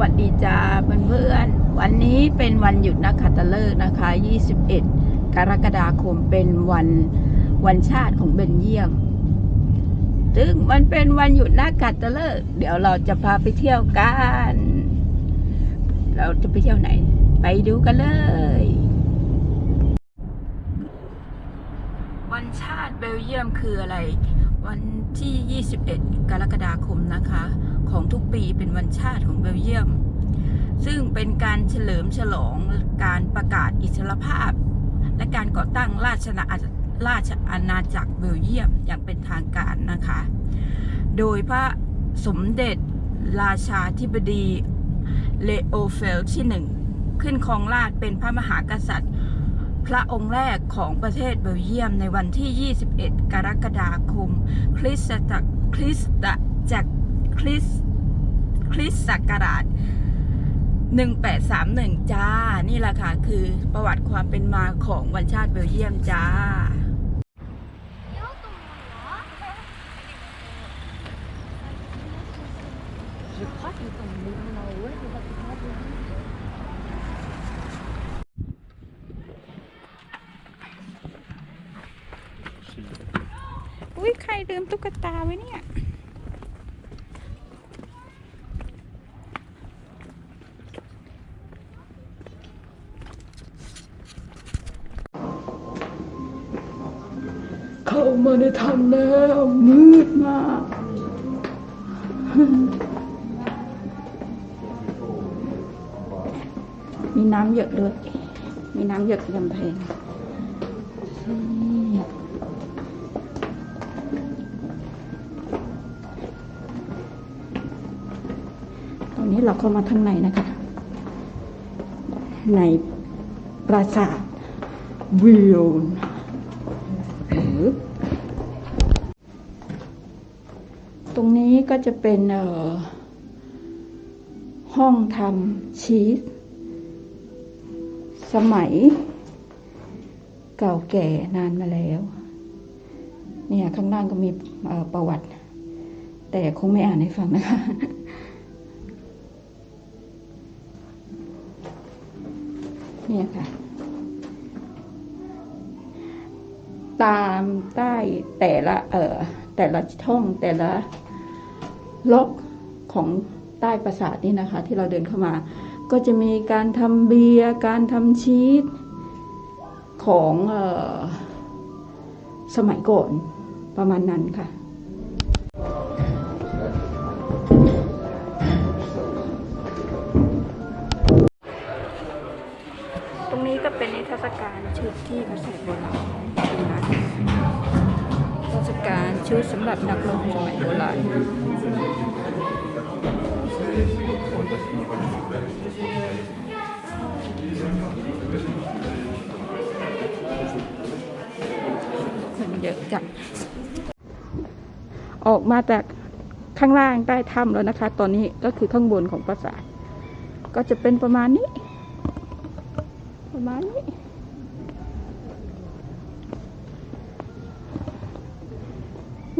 วัสดีจ้าเพื่อนๆ วันนี้เป็นวันหยุดนักขัตฤกษ์นะคะ 21 กรกฎาคมเป็นวันวันชาติของเบนเยียม ซึ่งมันเป็นวันหยุดนักขัตฤกษ์เดี๋ยวเราจะพาไปเที่ยวกัน เราจะไปเที่ยวไหน ไปดูกันเลย วันชาติเบลเยียมคืออะไร วันที่ 21 กรกฎาคมนะคะ ของทุกปีเป็นวันชาติของเบลเยียม ซึ่งเป็นการเฉลิมฉลองการประกาศอิสรภาพ และการก่อตั้งราชนาราชอาณาจักรเบลเยียมอย่างเป็นทางการนะคะ โดยพระสมเด็จราชาธิบดีเลโอเฟลที่หนึ่งขึ้นครองราชเป็นพระมหากษัตริย์ พระองค์แรกของประเทศเบลเยียมในวันที่ 21 กรกฎาคม คริสตจักร คริสตจักรคริสศักราช1831 จ้า นี่แหละค่ะ คือประวัติความเป็นมาของวันชาติเบลเยียมจ้า อุ้ยใครลืมตุ๊กตาไว้เนี่ย เข้ามาในถ้ำแล้ว มืดมากมีน้ำเยอะด้วยมีน้ำเยอะยำแพงตอนนี้เราเข้ามาข้างในนะคะ ในปราสาทวิวตร รงนี้ก็จะเป็นเอ่อห้องทำชีส สมัย เก่าแก่นานมาแล้ว เนี่ยข้างล่างก็มีประวัติ แต่คงไม่อ่านให้ฟังนะคะเนี่ยค่ะ ตามใต้แต่ละเอ่อแต่ละช่องแต่ละ ล็อกของใต้ปราสาทนี่นะคะ ที่เราเดินเข้ามา ก็จะมีการทำเบียร์การทำชีสของออสมัยก่อนประมาณนั้นค่ะตรงนี้ก็เป็นนิทรรศการชุดที่ภาษาโบราณนะนิทรรศ การชุดสำหรับนักรบสมัยโบราณคนเยอะจังออกมาจากข้างล่างใต้ถ้ำแล้วนะคะ ตอนนี้ก็คือข้างบนของปราสาทก็จะเป็นประมาณนี้ ประมาณนี้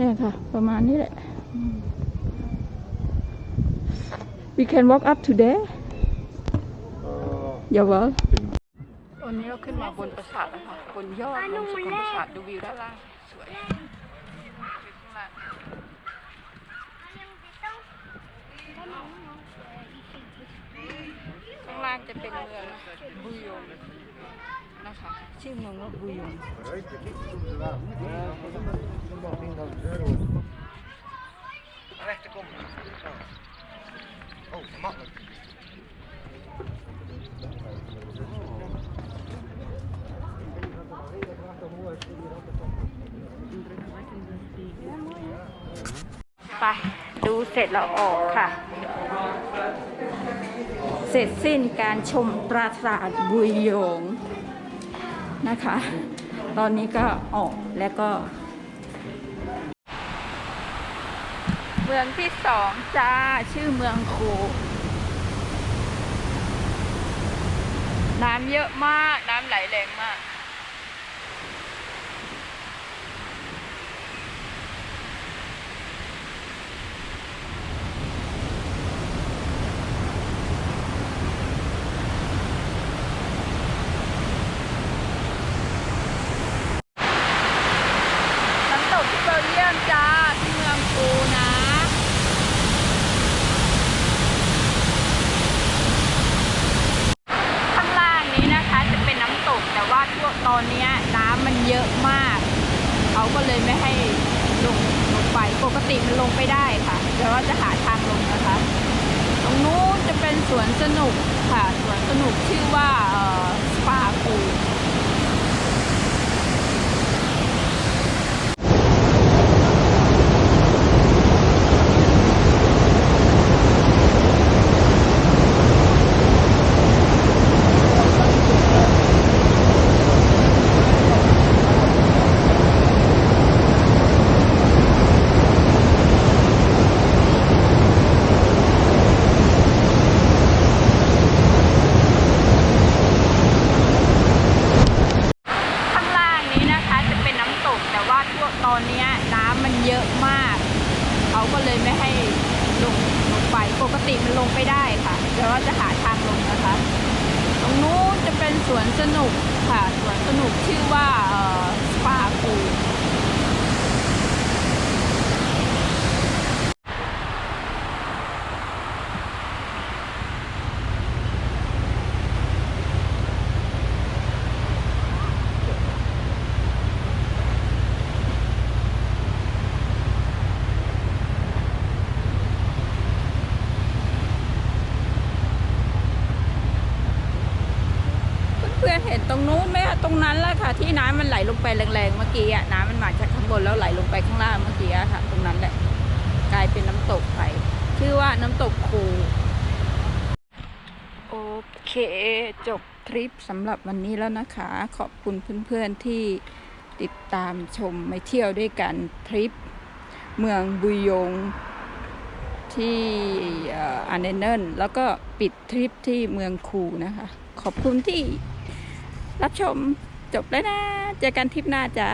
เนี่ยค่ะ ประมาณนี้แหละ we can walk up to there อย่าวะตอนนี้เราขึ้นมาบนปราสาทแล้วค่ะบนยอดลงสุดของปราสาทดูวิวด้านล่างสวยวิวข้างล่างข้าง ล่างจะเป็นเมืองบุยงนะคะ ชื่อเมืองว่าบุยงไปดูเสร็จแล้วออกค่ะ เสร็จสิ้นการชมปราสาทบุยยงนะคะ ตอนนี้ก็ออกแล้วก็ เมืองที่สองจ้า ชื่อเมืองโคน้ำเยอะมาก น้ำไหลแรงมาก อนนี้น้ำมันเยอะมาก เขาก็เลยไม่ให้ลงลงไปปกติมันลงไปได้ค่ะเดี๋ยวเราจะหาทางลงนะคะ ตรงนู้นจะเป็นสวนสนุกค่ะสวนสนุกชื่อว่าเอ่อสปาคูข้างล่างนี้นะคะจะเป็นน้ำตก แต่ว่าช่วงตอนเนี้ยน้ำมันเยอะมาก เขาก็เลยไม่ให้ลงลงไปปกติมันลงไปได้ค่ะเดี๋ยวว่าจะหาทางลงนะคะ ตรงนู้นจะเป็นสวนสนุกค่ะสวนสนุกชื่อว่าสปาคู เพื่อนๆเห็นตรงนู้นไหมคะต รงนั้นแหละค่ะ ที่น้ำมันไหลลงไปแรงๆเมื่อกี้อะน้ำมันมาจากข้างบนแล้วไหลลงไปข้างล่างเมื่อกี้อะค่ะ ตรงนั้นแหละกลายเป็นน้ำตกไปชื่อว่าน้ำตกคูโอเค จบทริปสำหรับวันนี้แล้วนะคะ ขอบคุณเพื่อนๆที่ติดตามชมไปเที่ยวด้วยกันทริป เมืองบุยยงที่อันเดนเนนแล้วก็ปิดทริปที่เมืองคูนะคะ ขอบคุณที่ รับชมจบแล้วนะ เจอกันทริปหน้าจ้า